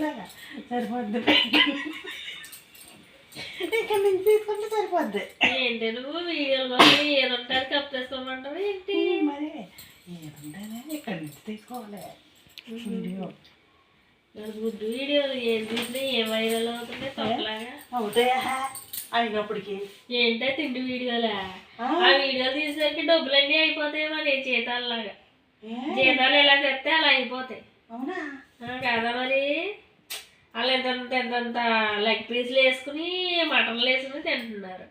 ఇలాగా సరిపోద్ది. ఇక్కడ నుంచి తీసుకుంటే సరిపోద్ది. ఏంటి నువ్వు వీడియోలు కోసం ఏది ఉంటుంది కప్పేసుకోమంటావు ఏంటి? మరి ఏదుంటేనే ఇక్కడ నుంచి తీసుకోవాలి. వీడియో. గుడ్డు వీడియోలు ఏం తీసినా ఏ వైరల్ అవుతుంది తొక్కలాగా? అవుతాయా? అయినప్పటికీ. ఏంటో తిండి వీడియోలా? ఆ? వీడియోలు తీసేసరికి డబ్బులన్నీ అయిపోతాయి మరి జీతాలలాగా ఏ? జీతాలు ఎలా తెస్తే అలా అయిపోతాయి. అవునా? కదా ఎంతంత లెగ్ పీసులు వేసుకుని మటన్లు వేసుకుని తింటున్నారు.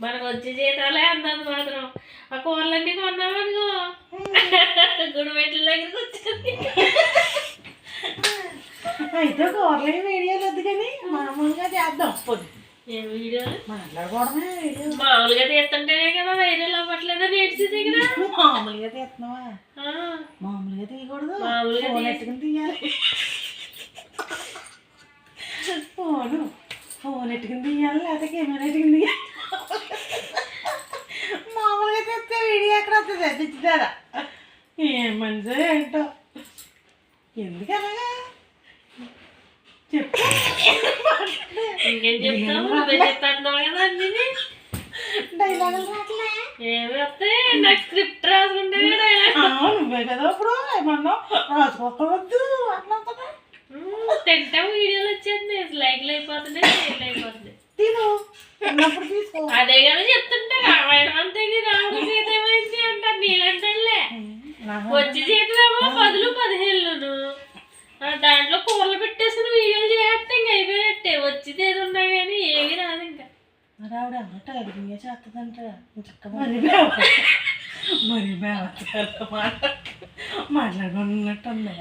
మనకు వచ్చే జీతాలే అంతంత మాత్రం. ఆ కూరలన్నీ కొన్నామనుకో గుడిమెట్ల దగ్గరికి వచ్చింది. అయితే కూరలు వీడియోలు వద్దు కానీ మామూలుగా చేద్దాం. పొద్దు ఏం వీడియోలు? వీడియో. మామూలుగా తీస్తుంటేనే కదా వైరల్ అవ్వట్లేదా నేర్చేది కదా. మామూలుగా తీస్తున్నావా? మామూలుగా తీయకూడదు. మామూలుగా తీయాలి. తీయాలి లేకపోతే కెమెరా తీయాలి మామూలుగా తెస్తే వీడియో ఎక్కడ వస్తుంది? తెచ్చిదారా ఏం మనిషి ఏంటో. ఎందుకు అలాగా? చెప్పు. ఇంకేం చెప్తాన్నావు కదా డైలాగులు రాట్లే ఏమి వస్తాయి నాకు స్క్రిప్ట్ రాసుకుంటే నువ్వే కదా ఇప్పుడు ఏమన్నా రాసుకోవద్దు అట్లా తింటాం వీడియోలు వచ్చేది లైక్లు అయిపోతున్నాయి తీసుకో అదే కదా చెప్తుంటే రామాయణం అంతే రాముడు సీత ఏమైంది అంటారు? నాకు వచ్చి జీతమేమో పదులు ఆ, దాంట్లో కూరలు పెట్టేసుకుని వీడియోలు చేస్తే ఇంక అయిపోయినట్టే. వచ్చింది ఏది ఉన్నా కానీ ఏమీ రాదు ఇంకా. మరి ఆవిడ ఎవరో టైలరింగ్ చేస్తుందంట. మరి మరి మేవ మాట మాట్లాడుకున్నట్టుంది.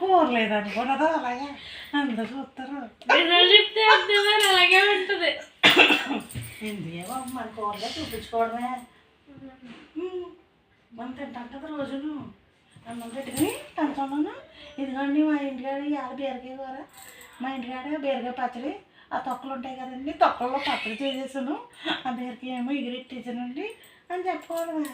కూరలేదు అనుకున్నదా అలాగే. అందరూ చూస్తారు. చెప్తే అలాగే ఉంటుంది. ఎందుకేమో మన కూరలో చూపించుకోవడమే. మనం తింటాం కదా రోజును అన్నం పెట్టుకుని తింటున్నాను. ఇదిగోండి మా ఇంటికాడ ఇవాళ బీరకాయ కూర. మా ఇంటికాడ బీరకాయ పచ్చడి. ఆ తొక్కలు ఉంటాయి కదండి తొక్కల్లో పచ్చడి చేసేసాను. ఆ బీరకాయ ఏమో ఎగిరెట్టేసానండి అని చెప్పుకోవడమే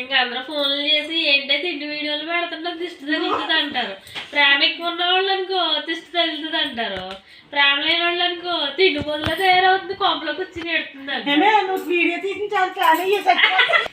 ఇంకా అందరూ ఫోన్లు చేసి ఏంటో తిండి వీడియోలు పెడుతుంటే దిష్టి తగులుతుంది అంటారు ప్రేమ ఎక్కువ ఉన్న వాళ్ళు అనుకో దిష్టి తగులుతుంది అంటారు ప్రేమ లేని వాళ్ళు అనుకో తిండి బదులు తయారవుతుంది కొంపలో కూర్చుని నెడుతుంది అంటారు నువ్వు వీడియో తీసిన చాలా చాలా